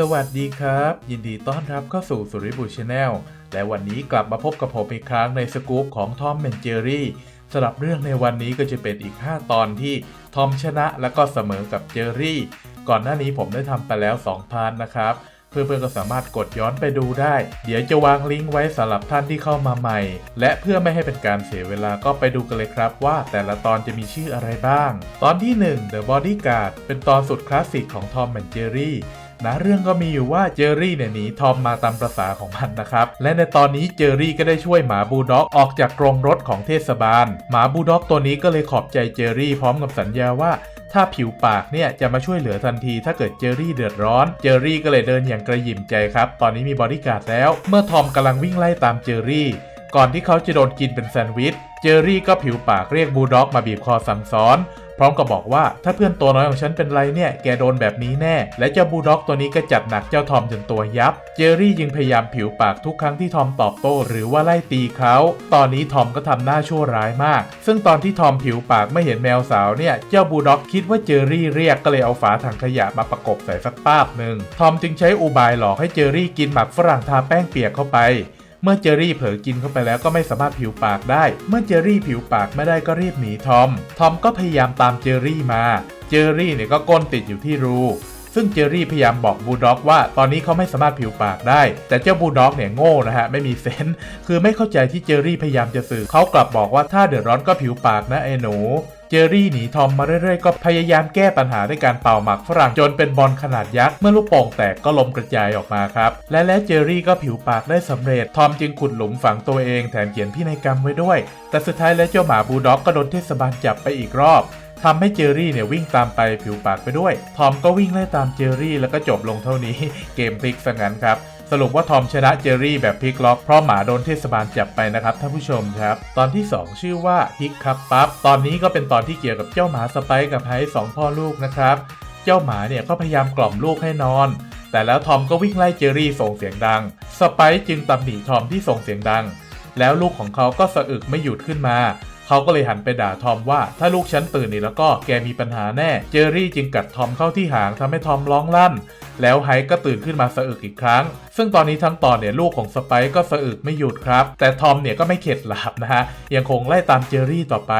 สวัสดีครับ ยินดีต้อนรับเข้าสู่สุริบุชแนลและวันนี้กลับมาพบกับผมอีกครั้งในสกู๊ปของทอมแอนเจอรี่สำหรับเรื่องในวันนี้ก็จะเป็นอีก 5 ตอนที่ทอมชนะและก็เสมอกับเจอรี่ ก่อนหน้านี้ผมได้ทำไปแล้ว 2 พาร์ทนะครับ เพื่อนๆก็สามารถกดย้อนไปดูได้ เดี๋ยวจะวางลิงก์ไว้สำหรับท่านที่เข้ามาใหม่ และเพื่อไม่ให้เป็นการเสียเวลาก็ไปดูกันเลยครับ ว่าแต่ละตอนจะมีชื่ออะไรบ้าง ตอนที่ 1 The Bodyguard เป็นตอนสุดคลาสสิกของทอมแอนเจอรี่ นะเรื่องก็มีอยู่ว่าเจอรี่เนี่ยหนีทอมมาตามประษาของมันนะครับ และในตอนนี้เจอรี่ก็ได้ช่วยหมาบูด็อกออกจากกรงรถของเทศบาล หมาบูด็อกตัวนี้ก็เลยขอบใจเจอรี่พร้อมกับสัญญาว่าถ้าผิวปากเนี่ยจะมาช่วยเหลือทันทีถ้าเกิดเจอรี่เดือดร้อน เจอรี่ก็เลยเดินอย่างกระยิมใจครับ ตอนนี้มีบอดี้การ์ดแล้ว เมื่อทอมกำลังวิ่งไล่ตามเจอรี่ ก่อนที่เขาจะโดนกินเป็นแซนด์วิช เจอรี่ก็ผิวปากเรียกบูลด็อกมาบีบคอสั่งสอน พร้อมกับบอกว่าถ้าเพื่อนตัวน้อยของฉันเป็นไรเนี่ยแกโดนแบบนี้แน่ และเจ้าบูด็อกตัวนี้ก็จัดหนักเจ้าทอมจนตัวยับ เจอรี่ยังพยายามผิวปากทุกครั้งที่ทอมตอบโต้หรือว่าไล่ตีเขา ตอนนี้ทอมก็ทำหน้าชั่วร้ายมาก ซึ่งตอนที่ทอมผิวปากไม่เห็นแมวสาวเนี่ยเจ้าบูด็อกคิดว่าเจอรี่เรียกก็เลยเอาฝาถังขยะมาประกบใส่สักป้าบหนึ่งทอมจึงใช้อุบายหลอกให้เจอรี่กินหมักฝรั่งทาแป้งเปียกเข้าไป มื่อเจอรี่เผลอกินเข้าไปแล้วก็ไม่สามารถผิวปากได้ เมื่อเจอรี่ผิวปากไม่ได้ก็รีบหนีทอม ทอมก็พยายามตามเจอรี่มา เจอรี่เนี่ยก็ก้นติดอยู่ที่รูซึ่งเจอรี่พยายามบอกบูลด็อกว่าตอนนี้เขาไม่สามารถผิวปากได้ แต่เจ้าบูลด็อกเนี่ยโง่นะฮะ ไม่มีเซนส์คือไม่เข้าใจที่เจอรี่พยายามจะสื่อเขากลับบอกว่าถ้าเดือดร้อนก็ผิวปากนะไอ้หนู เจอรี่หนีทอมมาเรื่อยๆ ก็พยายามแก้ปัญหาด้วยการเป่าหมักฝรั่งจนเป็นบอลขนาดยักษ์เมื่อลูกโป่งแตกก็ลมกระจายออกมาครับ และแล้วเจอรี่ก็ผิวปากได้สำเร็จ ทอมจึงขุดหลุมฝังตัวเองแถมเขียนพินัยกรรมไว้ด้วย แต่สุดท้ายแล้วเจ้าหมาบูลด็อกก็โดนเทศบาลจับไปอีกรอบทำให้เจอรี่เนี่ยวิ่งตามไปผิวปากไปด้วย ทอมก็วิ่งไล่ตามเจอรี่แล้วก็จบลงเท่านี้ เกมพลิกซะงั้นครับ สรุปว่าทอมชนะเจอรี่แบบพลิกล็อกเพราะหมาโดนเทศบาลจับไปนะครับท่านผู้ชมครับ ตอนที่ 2 ชื่อว่าฮิกครับปั๊บตอนนี้ก็เป็นตอนที่เกี่ยวกับเจ้าหมาสไปกับไฮส์สองพ่อลูกนะครับ เจ้าหมาเนี่ยก็พยายามกล่อมลูกให้นอน แต่แล้วทอมก็วิ่งไล่เจอรี่ส่งเสียงดัง สไปซ์จึงตำหนิทอมที่ส่งเสียงดัง แล้วลูกของเขาก็สะอึกไม่หยุดขึ้นมา เขาก็เลยหันไปด่าทอมว่าถ้าลูกฉันตื่นนี่แล้วก็แกมีปัญหาแน่ เจอรี่จึงกัดทอมเข้าที่หางทำให้ทอมร้องลั่น แล้วไฮก็ตื่นขึ้นมาสะอึกอีกครั้ง ซึ่งตอนนี้ทั้งตอนเนี่ยลูกของสไปก็สะอึกไม่หยุดครับ แต่ทอมเนี่ยก็ไม่เข็ดหลาบนะฮะยังคงไล่ตามเจอรี่ต่อไป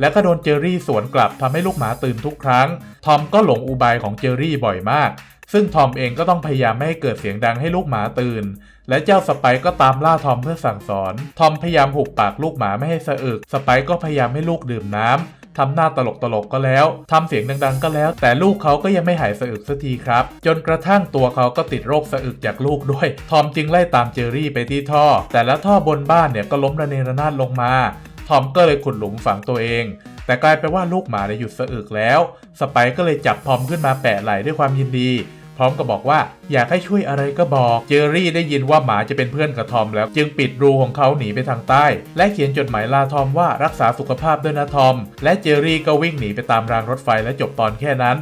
แล้วก็โดนเจอรี่สวนกลับทำให้ลูกหมาตื่นทุกครั้ง ทอมก็หลงอุบายของเจอรี่บ่อยมากซึ่งทอมเองก็ต้องพยายามไม่ให้เกิดเสียงดังให้ลูกหมาตื่น และเจ้าสไปก็ตามล่าทอมเพื่อสั่งสอน ทอมพยายามหุบปากลูกหมาไม่ให้สะอึก สไปก็พยายามให้ลูกดื่มน้ำทำหน้าตลกตลกก็แล้ว ทำเสียงดังๆก็แล้ว แต่ลูกเขาก็ยังไม่หายสะอึกสักทีครับ จนกระทั่งตัวเขาก็ติดโรคสะอึกจากลูกด้วย ทอมจึงไล่ตามเจอรี่ไปที่ท่อ แต่ละท่อบนบ้านเนี่ยก็ล้มระเนระนาดลงมา ทอมก็เลยขุดหลุมฝังตัวเอง แต่กลายเป็นว่าลูกหมาเนี่ยหยุดสะอึกแล้ว สไปก็เลยจับทอมขึ้นมาแปะไหล่ด้วยความยินดี ร้อมกับบอกว่าอยากให้ช่วยอะไรก็บอก เจอรี่ได้ยินว่าหมาจะเป็นเพื่อนกับทอมแล้ว จึงปิดรูของเขาหนีไปทางใต้ และเขียนจดหมายลาทอมว่ารักษาสุขภาพด้วยนะทอม และเจอรี่ก็วิ่งหนีไปตามรางรถไฟและจบตอนแค่นั้น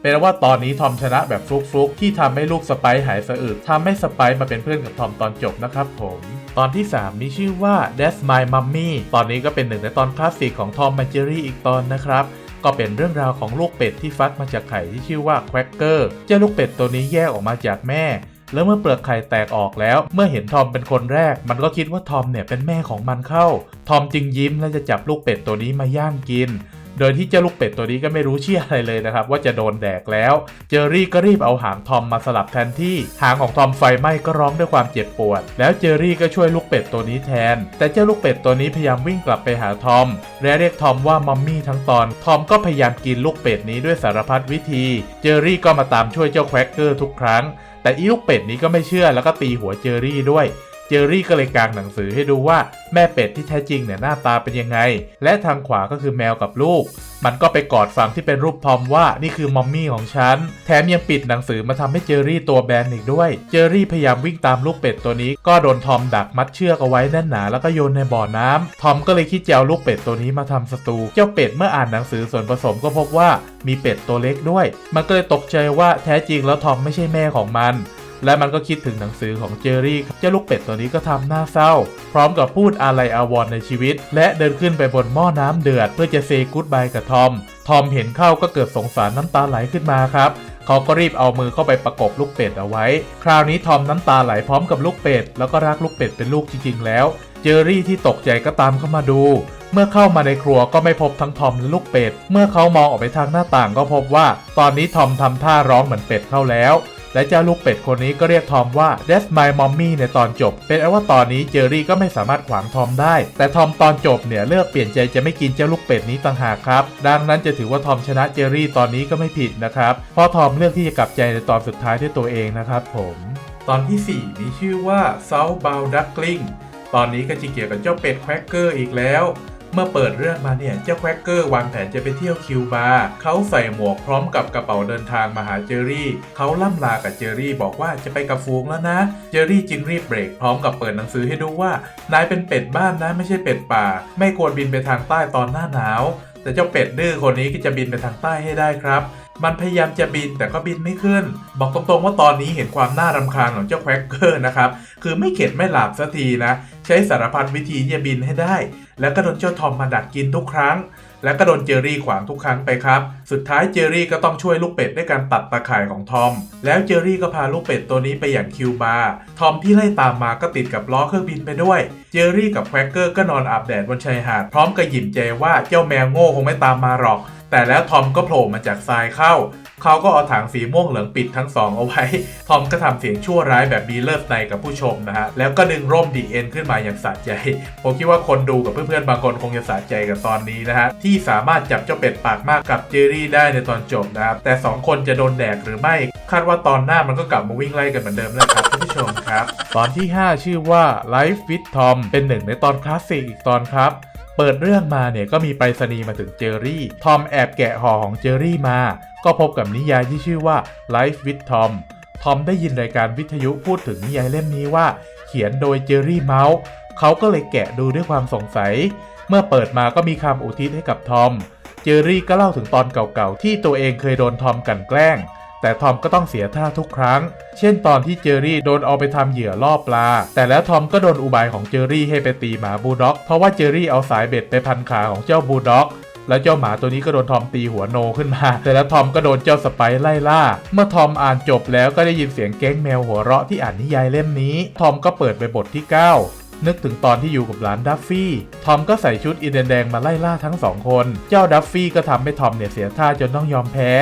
เป็นว่าตอนนี้ทอมชนะแบบฟลุกๆที่ทำให้ลูกสไปซ์หายสะอึกทำให้สไปซ์มาเป็นเพื่อนกับทอมตอนจบนะครับผมตอนที่ 3 มีชื่อว่า That's My Mummy ตอนนี้ก็เป็นหนึ่งในตอนคลาสสิกของทอมแมนเจอรี่อีกตอนนะครับ ก็เป็นเรื่องราวของลูกเป็ดที่ฟักมาจากไข่ที่ชื่อว่าแควกเกอร์เจ้าลูกเป็ดตัวนี้แยกออกมาจากแม่ แล้วเมื่อเปลือกไข่แตกออกแล้ว เมื่อเห็นทอมเป็นคนแรก มันก็คิดว่าทอมเนี่ยเป็นแม่ของมันเข้า ทอมจึงยิ้มและจะจับลูกเป็ดตัวนี้มาย่างกิน โดยที่เจ้าลูกเป็ดตัวนี้ก็ไม่รู้เชี่ยอะไรเลยนะครับ ว่าจะโดนแดกแล้ว เจอรี่ก็รีบเอาหางทอมมาสลับแทนที่ หางของทอมไฟไหม้ก็ร้องด้วยความเจ็บปวด แล้วเจอรี่ก็ช่วยลูกเป็ดตัวนี้แทน แต่เจ้าลูกเป็ดตัวนี้พยายามวิ่งกลับไปหาทอม และเรียกทอมว่ามัมมี่ทั้งตอน ทอมก็พยายามกินลูกเป็ดนี้ด้วยสารพัดวิธี เจอรี่ก็มาตามช่วยเจ้าแควกเกอร์ทุกครั้ง แต่อีลูกเป็ดนี้ก็ไม่เชื่อแล้วก็ตีหัวเจอรี่ด้วย เจอรี่ก็เลยกางหนังสือให้ดูว่าแม่เป็ดที่แท้จริงเนี่ยหน้าตาเป็นยังไง และทางขวาก็คือแมวกับลูก มันก็ไปกอดฝั่งที่เป็นรูปทอมว่านี่คือมอมมี่ของฉัน แถมยังปิดหนังสือมาทำให้เจอรี่ตัวแบนอีกด้วย เจอรี่พยายามวิ่งตามลูกเป็ดตัวนี้ ก็โดนทอมดักมัดเชือกเอาไว้แน่นหนาแล้วก็โยนในบ่อน้ำทอมก็เลยคิดจะเอาลูกเป็ดตัวนี้มาทำสตูเจ้าเป็ดเมื่ออ่านหนังสือส่วนผสมก็พบว่ามีเป็ดตัวเล็กด้วย มันก็เลยตกใจว่าแท้จริงแล้วทอมไม่ใช่แม่ของมัน และมันก็คิดถึงหนังสือของเจอรี่เจ้าลูกเป็ดตัวนี้ก็ทำหน้าเศร้า พร้อมกับพูดอาลัยอาวรณ์ในชีวิต และเดินขึ้นไปบนหม้อน้ำเดือด เพื่อจะเซกูดบายกับทอม ทอมเห็นเข้าก็เกิดสงสารน้ำตาไหลขึ้นมาครับเขาก็รีบเอามือเข้าไปประกบลูกเป็ดเอาไว้ คราวนี้ทอมน้ำตาไหลพร้อมกับลูกเป็ด แล้วก็รักลูกเป็ดเป็นลูกจริงๆแล้ว เจอรี่ที่ตกใจก็ตามเข้ามาดู เมื่อเข้ามาในครัวก็ไม่พบทั้งทอมและลูกเป็ด เมื่อเขามองออกไปทางหน้าต่างก็พบว่า ตอนนี้ทอมทำท่าร้องเหมือนเป็ดเข้าแล้ว และเจ้าลูกเป็ดคนนี้ก็เรียกทอมว่า That's my mommy ในตอนจบ เป็นเอว่าตอนนี้เจอรี่ก็ไม่สามารถขวางทอมได้ แต่ทอมตอนจบเนี่ยเลือกเปลี่ยนใจจะไม่กินเจ้าลูกเป็ดนี้ต่างหากครับ ดังนั้นจะถือว่าทอมชนะเจอรี่ตอนนี้ก็ไม่ผิดนะครับเพราะทอมเลือกที่จะกลับใจในตอนสุดท้ายด้วยตัวเองนะครับผมตอนที่ 4 มีชื่อว่า Southbound Duckling ตอนนี้ก็จะเกี่ยวกับเจ้าเป็ดแควกเกอร์อีกแล้ว เมื่อเปิดเรื่องมาเนี่ยเจ้าแควกเกอร์วางแผนจะไปเที่ยวคิวบาเขาใส่หมวกพร้อมกับกระเป๋าเดินทางมาหาเจอรี่ เขาล่ำลากับเจอรี่บอกว่าจะไปกับฟูงแล้วนะ เจอรี่จึงรีบเบรกพร้อมกับเปิดหนังสือให้ดูว่านายเป็นเป็ดบ้านนะไม่ใช่เป็ดป่า ไม่ควรบินไปทางใต้ตอนหน้าหนาว แต่เจ้าเป็ดดื้อคนนี้ก็จะบินไปทางใต้ให้ได้ครับ มันพยายามจะบินแต่ก็บินไม่ขึ้น บอกตรงๆว่าตอนนี้เห็นความน่ารำคาญของเจ้าแควกเกอร์นะครับ คือไม่เข็ดไม่หลับสักทีนะ ใช้สารพัดวิธีจะบินให้ได้ แล้วก็โดนเจ้าทอมมาดักกินทุกครั้ง แล้วก็โดนเจอรี่ขวางทุกครั้งไปครับ สุดท้ายเจอรี่ก็ต้องช่วยลูกเป็ดด้วยการตัดตาข่ายของทอม แล้วเจอรี่ก็พาลูกเป็ดตัวนี้ไปอย่างคิวบาร์ ทอมที่ไล่ตามมาก็ติดกับล้อเครื่องบินไปด้วย เจอรี่กับแควกเกอร์ก็นอนอาบแดดบนชายหาดพร้อมกับหยิมใจว่าเจ้าแมวโง่คงไม่ตามมาหรอก แต่แล้วทอมก็โผล่มาจากทรายเข้า เขาก็เอาถังสีม่วงเหลืองปิดทั้งสองเอาไว้ ทอมก็ทำเสียงชั่วร้ายแบบมีเลิศในกับผู้ชมนะฮะ แล้วก็ดึงร่มดีเอ็นขึ้นมาอย่างสะใจ ผมคิดว่าคนดูกับเพื่อนๆบางคนคงจะสะใจกับตอนนี้นะฮะ ที่สามารถจับเจ้าเป็ดปากมากกับเจอรี่ได้ในตอนจบนะครับ แต่สองคนจะโดนแดกหรือไม่ คาดว่าตอนหน้ามันก็กลับมาวิ่งไล่กันเหมือนเดิมนะครับท่านผู้ชมครับ ตอนที่ 5 ชื่อว่า Life with Tom เป็นหนึ่งในตอนคลาสสิกอีกตอนครับ เปิดเรื่องมาเนี่ยก็มีไปรษณีย์มาถึงเจอรี่ ทอมแอบแกะห่อของเจอรี่มา ก็พบกับนิยายที่ชื่อว่า Life with Tom ทอมได้ยินรายการวิทยุพูดถึงนิยายเล่มนี้ว่า เขียนโดยเจอรี่เมาส์เขาก็เลยแกะดูด้วยความสงสัย เมื่อเปิดมาก็มีคำอุทิศให้กับทอม เจอรี่ก็เล่าถึงตอนเก่าๆที่ตัวเองเคยโดนทอมกันแกล้ง แต่ทอมก็ต้องเสียท่าทุกครั้ง เช่นตอนที่เจอรี่โดนเอาไปทำเหยื่อล่อปลา แต่แล้วทอมก็โดนอุบายของเจอรี่ให้ไปตีหมาบูด็อก เพราะว่าเจอรี่เอาสายเบ็ดไปพันขาของเจ้าบูด็อกแล้วเจ้าหมาตัวนี้ก็โดนทอมตีหัวโนขึ้นมา แต่แล้วทอมก็โดนเจ้าสไปร์ไล่ล่า เมื่อทอมอ่านจบแล้วก็ได้ยินเสียงแก๊งแมวหัวเราะที่อ่านนิยายเล่มนี้ ทอมก็เปิดไปบทที่ 9 นึกถึงตอนที่อยู่กับหลานดัฟฟี่ ทอมก็ใส่ชุดอินเดียนแดงมาไล่ล่าทั้งสองคน เจ้าดัฟฟี่ก็ทำให้ทอมเนี่ยเสียท่าจนต้องยอมแพ้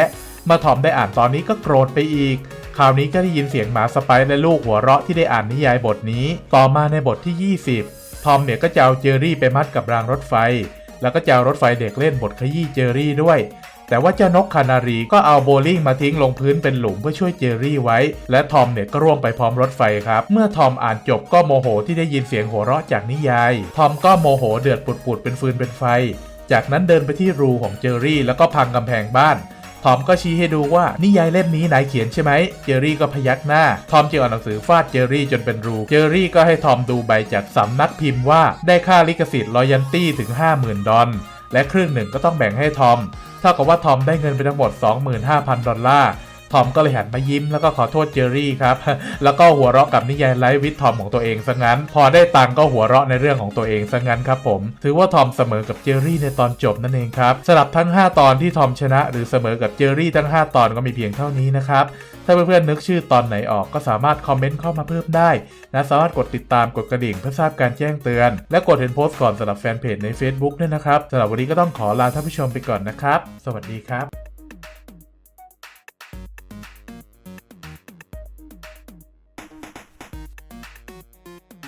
เมื่อทอมได้อ่านตอนนี้ก็โกรธไปอีก คราวนี้ก็ได้ยินเสียงหมาสไปร์และลูกหัวเราะที่ได้อ่านนิยายบทนี้ ต่อมาในบทที่ 20 ทอมเนี่ยก็จะเอาเจอรี่ไปมัดกับรางรถไฟ แล้วก็จะเอารถไฟเด็กเล่นบทขยี้เจอรี่ด้วยแต่ว่าเจ้านกคานารีก็เอาโบลิ่งมาทิ้งลงพื้นเป็นหลุมเพื่อช่วยเจอรี่ไว้ และทอมเนี่ยก็ร่วงไปพร้อมรถไฟครับ เมื่อทอมอ่านจบก็โมโหที่ได้ยินเสียงหัวเราะจากนิยาย ทอมก็โมโหเดือดปุดๆเป็นฟืนเป็นไฟ จากนั้นเดินไปที่รูของเจอรี่ แล้วก็พังกำแพงบ้าน ทอมก็ชี้ให้ดูว่านิยายเล่มนี้นายเขียนใช่ไหม เจอรี่ก็พยักหน้า ทอมจึงเอาหนังสือฟาดเจอรี่จนเป็นรู เจอรี่ก็ให้ทอมดูใบจากสำนักพิมพ์ว่าได้ค่าลิขสิทธิ์รอยันตี้ถึง 50,000 ดอลและครึ่งหนึ่งก็ต้องแบ่งให้ทอม เท่ากับว่าทอมได้เงินไปทั้งหมด 25,000 ดอลลาร์ ทอมก็เลยหันมายิ้มแล้วก็ขอโทษเจอรี่ครับ แล้วก็หัวเราะกับนิยายไลฟ์วิททอมของตัวเองซะงั้น พอได้ตังก็หัวเราะในเรื่องของตัวเองซะงั้นครับผม ถือว่าทอมเสมอกับเจอรี่ในตอนจบนั่นเองครับสำหรับทั้ง 5 ตอนที่ทอมชนะ หรือเสมอกับเจอรี่ทั้ง 5 ตอนก็มีเพียงเท่านี้นะครับถ้าเพื่อนๆนึกชื่อตอนไหนออกก็สามารถคอมเมนต์เข้ามาเพิ่มได้และสามารถกดติดตามกดกระดิ่งเพื่อทราบการแจ้งเตือน และกดเห็นโพสต์ก่อนสำหรับแฟนเพจใน Facebook ด้วยนะครับสำหรับวันนี้ก็ต้องขอลาท่านผู้ชมไปก่อนนะครับ สวัสดีครับ